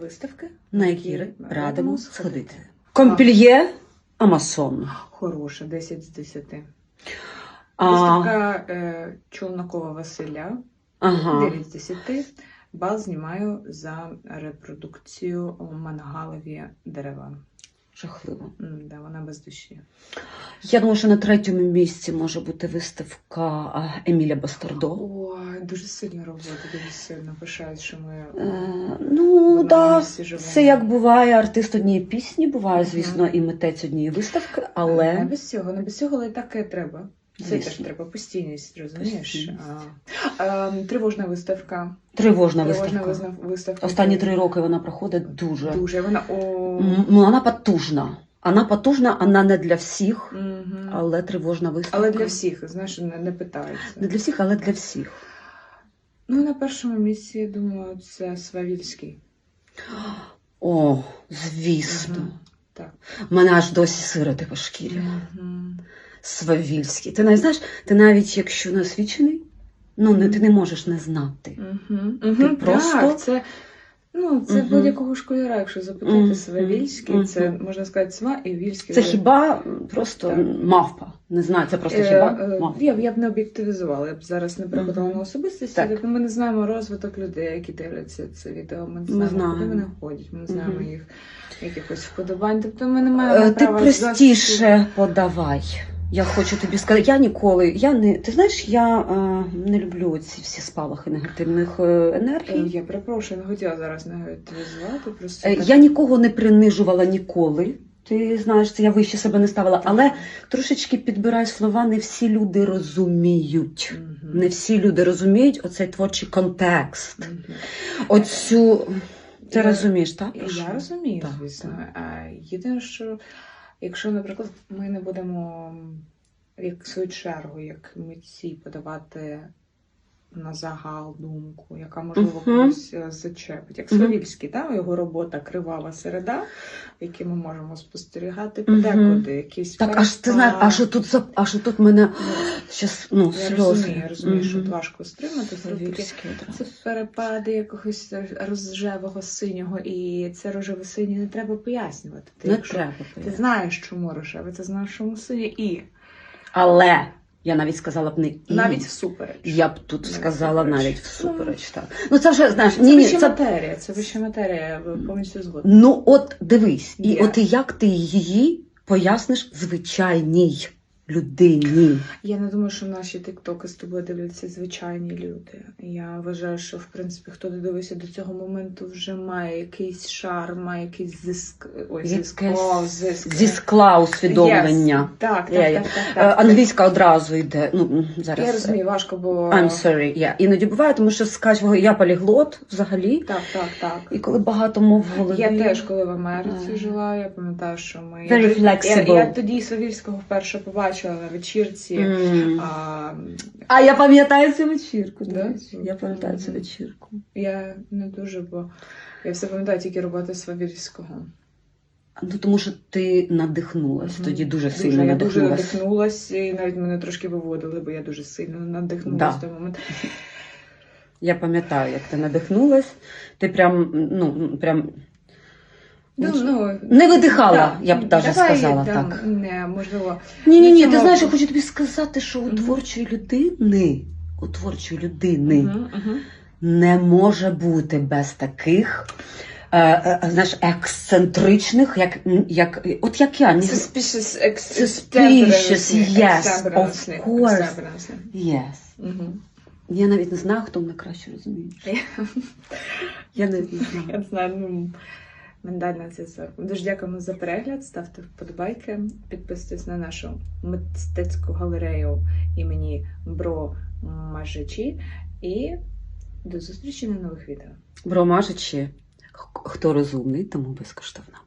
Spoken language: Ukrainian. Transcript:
виставки, на які радимо сходити. Компільє Амасон. Хороша, 10 з 10. А, Виставка е, Чолнокова Василя, ага. 9 з 10. Бал знімаю за репродукцію мангалові дерева. Жахливо. М, Да, вона без душі. Я думаю, що на третьому місці може бути виставка а, Еміля Бастардо. Дуже сильна робота, дуже сильно пишаюсь, що ми Е, ну, да, це як буває артист однієї пісні, буває, звісно, і митець однієї виставки, але Не без цього, не без цього, але і так і треба. Це теж треба постійність, розумієш? Постійність. А, а, тривожна виставка. тривожна Тривожна виставка. виставка. Останні три роки вона проходить дуже. Дуже. Вона о... Ну, вона потужна. Вона потужна, вона не для всіх, але тривожна виставка. Але для всіх, знаєш, не, питаються. Не для всіх, але для всіх. Ну, на першому місці, я думаю, це Свавільський. О, звісно. Ага, Так. Мене аж досі сироти по шкірі. Ага. Свавільський. Ти навіть знаєш, ти навіть якщо не освічений, ну не, ти не можеш не знати. Ти Мгм. просто- Так, це, ну, це Мгм. будь-якого школяра, якщо запитати Мгм. Свавільський, це можна сказати сва і вільський. Це вже. хіба просто Так. мавпа? Не знаю, це просто Е, хіба е, мавпа. Я я б не об'єктивізувала, я б зараз не переходила Мгм. на особистості. Так. Так. Ми не знаємо розвиток людей, які дивляться це відео. Ми не знаємо, знаємо. куди вони ходять, ми не знаємо Мгм. їх якихось вподобань. Тобто ми не маємо Е, Ти права простіше подавай. Я хочу тобі сказати, я ніколи, я не ти знаєш, я е, не люблю ці всі спалахи негативних е, Е, енергій. Я перепрошую, не хотіла зараз навіть звати. Просто Е, Я нікого не принижувала ніколи. Ти знаєш, це я вище себе не ставила, але трошечки підбирай слова, не всі люди розуміють. Мгм. Не всі люди розуміють оцей творчий контекст. Мгм. Оцю. Ти Я- розумієш, так? Я розумію, Так, звісно. А єдине, що якщо, наприклад, ми не будемо як свою чергу, як митці подавати на загал думку, яка можливо Мгм. когось е, зачепить, як Мгм. Свавільський, та, його робота Кривава середа, в якій ми можемо спостерігати подекуди, якісь Так, аж ти знаєш, аж тут аж тут мене щас, ну, я сльози. розумію, я розумію, що тут важко стримати. Так. це перепади якогось рожевого синього, і це рожеве синє не треба пояснювати. Ти, Не якщо треба. ти пояснювати. знаєш, чому рожеве, ти знаєш, чому синє, і Але я навіть сказала б не і. навіть всупереч. Я б тут Навіть сказала всупереч. навіть всупереч. Так. Ну це вже знаєш, Це ні, ні, це матерія, це вища матерія, повністю згодна. ну от дивись, і yeah. от як ти її поясниш звичайній людині. Я не думаю, що наші тиктоки з тобою дивляться звичайні люди. Я вважаю, що в принципі хто додивився до цього моменту, вже має якийсь шар, має якийсь зиск. Ой, зиск, о, зиск. зі скла усвідомлення. Yes. Так, так, Я- я- так, так, Е, так. Англійська одразу йде. Ну зараз Я розумію, важко, бо I'm sorry. Yeah. Іноді буває, тому що скажуть, я поліглот взагалі. так, так, так. І коли багато мов в голові. Я теж, коли в Америці Ага. жила, я пам'ятаю, що ми Very я, flexible. я, я тоді Савільського вперше побачила на вечірці. М. А, А я пам'ятаю цю вечірку. Да? до. Я пам'ятаю цю вечірку. я не дуже, бо я все пам'ятаю тільки роботи Свавільського. Ну тому що ти надихнулась. Мгм. Тоді дуже Дуже, сильно я дуже надихнулась. надихнулась, і навіть мене трошки виводили, бо я дуже сильно надихнулась Да. в той момент. Я пам'ятаю, як ти надихнулась. Ти прям, ну, прям Ну, ну, не видихала, да. я б даже Давай, сказала да, так. Не, можливо, Ні, ні, ні, ти знаєш, я хочу тобі сказати, що у творчої людини, у творчої людини Мгм, мгм. не може бути без таких. Е, е, знаєш, ексцентричних, як, як, от як я, ні, Suspicious, ex- Suspicious, yes, of course. extemporaneously. yes. Мгм. Я навіть не знаю, хто мене краще розуміє. Я навіть не знаю. Я не знаю, ну, ментальна це все. Дуже дякуємо за перегляд. Ставте вподобайки, підписуйтесь на нашу мистецьку галерею імені Бро Мажичі. І до зустрічі на нових відео. Бромажичі, хто розумний, тому безкоштовно.